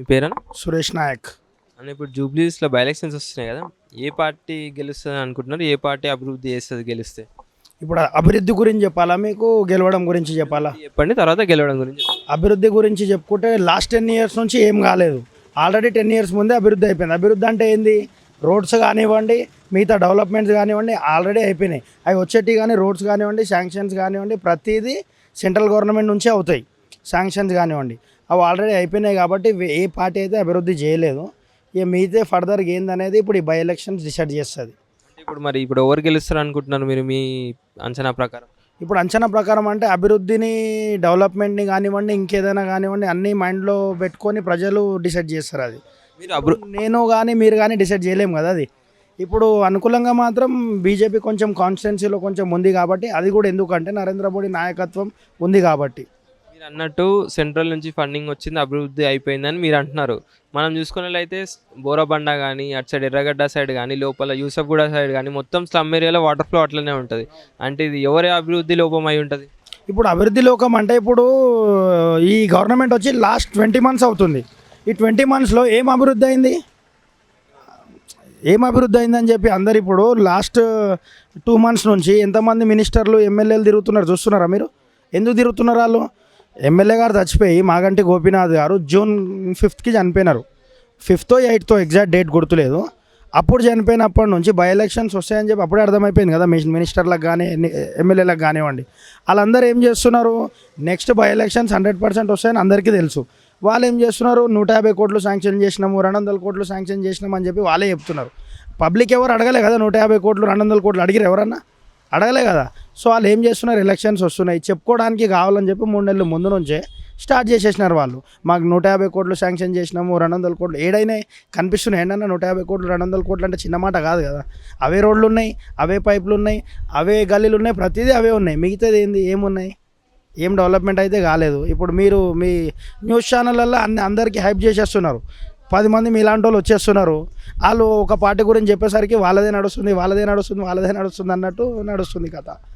మీ పేరేనా సురేష్ నాయక్. అని ఇప్పుడు జూబ్లీస్లో by elections వస్తున్నాయి కదా ఏ పార్టీ గెలుస్తుంది అనుకుంటున్నారు? ఏ పార్టీ అభివృద్ధి చేస్తుంది గెలిస్తే? ఇప్పుడు అభివృద్ధి గురించి చెప్పాలా మీకు? గెలవడం గురించి చెప్పాలా? చెప్పండి తర్వాత గెలవడం గురించి అభివృద్ధి గురించి చెప్పుకుంటే లాస్ట్ టెన్ ఇయర్స్ నుంచి ఏం కాలేదు. ఆల్రెడీ టెన్ ఇయర్స్ ముందే అభివృద్ధి అయిపోయింది. అభివృద్ధి అంటే ఏంది? రోడ్స్ కానివ్వండి మిగతా డెవలప్మెంట్స్ కానివ్వండి ఆల్రెడీ అయిపోయినాయి. అవి వచ్చేటి కానీ రోడ్స్ కానివ్వండి శాంక్షన్స్ కానివ్వండి ప్రతిదీ సెంట్రల్ గవర్నమెంట్ నుంచే అవుతాయి. శాంక్షన్స్ కానివ్వండి. అవి ఆల్రెడీ అయిపోయినాయి కాబట్టి ఏ పార్టీ అయితే అభివృద్ధి చేయలేదు ఇక మిగతా ఫర్దర్గా ఏందనేది ఇప్పుడు ఈ బై ఎలక్షన్స్ డిసైడ్ చేస్తుంది ఇప్పుడు మరి ఇప్పుడు ఎవరు గెలుస్తారు అనుకుంటున్నారు మీరు మీ అంచనా ప్రకారం? ఇప్పుడు అంచనా ప్రకారం అంటే అభివృద్ధిని డెవలప్మెంట్ని కానివ్వండి ఇంకేదైనా కానివ్వండి అన్నీ మైండ్లో పెట్టుకొని ప్రజలు డిసైడ్ చేస్తారు అది. మీరు అభివృ నేను కానీ మీరు కానీ డిసైడ్ చేయలేము కదా అది. ఇప్పుడు అనుకూలంగా మాత్రం బీజేపీ కొంచెం కాన్స్టిట్యున్సీలో కొంచెం ఉంది కాబట్టి అది కూడా ఎందుకంటే నరేంద్ర మోడీ నాయకత్వం ఉంది కాబట్టి. మీరు అన్నట్టు సెంట్రల్ నుంచి ఫండింగ్ వచ్చింది అభివృద్ధి అయిపోయిందని మీరు అంటున్నారు. మనం చూసుకున్నట్లయితే బోరబండ కానీ అటు సైడ్ ఎర్రగడ్డ సైడ్ కానీ లోపల యూసఫ్గూడ సైడ్ కానీ మొత్తం స్లమ్ ఏరియాలో వాటర్ ఫ్లో అట్లనే ఉంటుంది. అంటే ఇది ఎవరి అభివృద్ధి లోపం అయి ఉంటుంది? ఇప్పుడు అభివృద్ధి లోకం అంటే ఇప్పుడు ఈ గవర్నమెంట్ వచ్చి లాస్ట్ ట్వంటీ మంత్స్ అవుతుంది. ఈ ట్వంటీ మంత్స్లో ఏం అభివృద్ధి అయింది? ఏం అభివృద్ధి అయిందని చెప్పి అందరు ఇప్పుడు లాస్ట్ టూ మంత్స్ నుంచి ఎంతమంది మినిస్టర్లు ఎమ్మెల్యేలు తిరుగుతున్నారు చూస్తున్నారా మీరు? ఎందుకు తిరుగుతున్నారు వాళ్ళు? ఎమ్మెల్యే గారు చచ్చిపోయి మాగంటి గోపీనాథ్ గారు జూన్ ఫిఫ్త్కి చనిపోయినారు. ఫిఫ్త్ ఎయిత్తో ఎగ్జాక్ట్ డేట్ గుర్తులేదు. అప్పుడు చనిపోయినప్పటి నుంచి బై ఎలక్షన్స్ వస్తాయని చెప్పి అప్పుడే అర్థమైపోయింది కదా మినిస్టర్లకు కానీ ఎమ్మెల్యేలకు కానివ్వండి. వాళ్ళందరూ ఏం చేస్తున్నారు? Next by elections hundred percent వస్తాయని అందరికీ తెలుసు. వాళ్ళు ఏం చేస్తున్నారు? నూట యాభై కోట్లు శాంక్షన్ చేసినాము రెండు వందల కోట్లు శాంక్షన్ చేసినాము అని చెప్పి వాళ్ళే చెప్తున్నారు. పబ్లిక్ ఎవరు అడగలే కదా నూట యాభై కోట్లు రెండు వందల కోట్లు అడిగిరు ఎవరన్నా? అడగలే కదా. సో వాళ్ళు ఏం చేస్తున్నారు? ఎలక్షన్స్ వస్తున్నాయి. చెప్పుకోవడానికి కావాలని చెప్పి మూడు నెలల ముందు నుంచే స్టార్ట్ చేసేసినారు వాళ్ళు. మాకు నూట యాభై కోట్లు శాంక్షన్ చేసినాము రెండు వందల కోట్లు. ఏడైనా కనిపిస్తున్నాయి. ఏంటన్నా నూట యాభై కోట్లు రెండు వందల కోట్లు అంటే చిన్న మాట కాదు కదా. అవే రోడ్లు ఉన్నాయి అవే పైపులు ఉన్నాయి అవే గల్లీలు ఉన్నాయి. ప్రతిదీ అవే ఉన్నాయి. మిగతాది ఏంది? ఏమున్నాయి? ఏం డెవలప్మెంట్ అయితే కాలేదు. ఇప్పుడు మీరు మీ న్యూస్ ఛానళ్ళల్లో అన్ని అందరికీ హైప్ చేసేస్తున్నారు. పది మంది మీలాంటి వాళ్ళు వచ్చేస్తున్నారు. వాళ్ళు ఒక పార్టీ గురించి చెప్పేసరికి వాళ్ళదే నడుస్తుంది వాళ్ళదే నడుస్తుంది వాళ్ళదే నడుస్తుంది అన్నట్టు నడుస్తుంది కథ.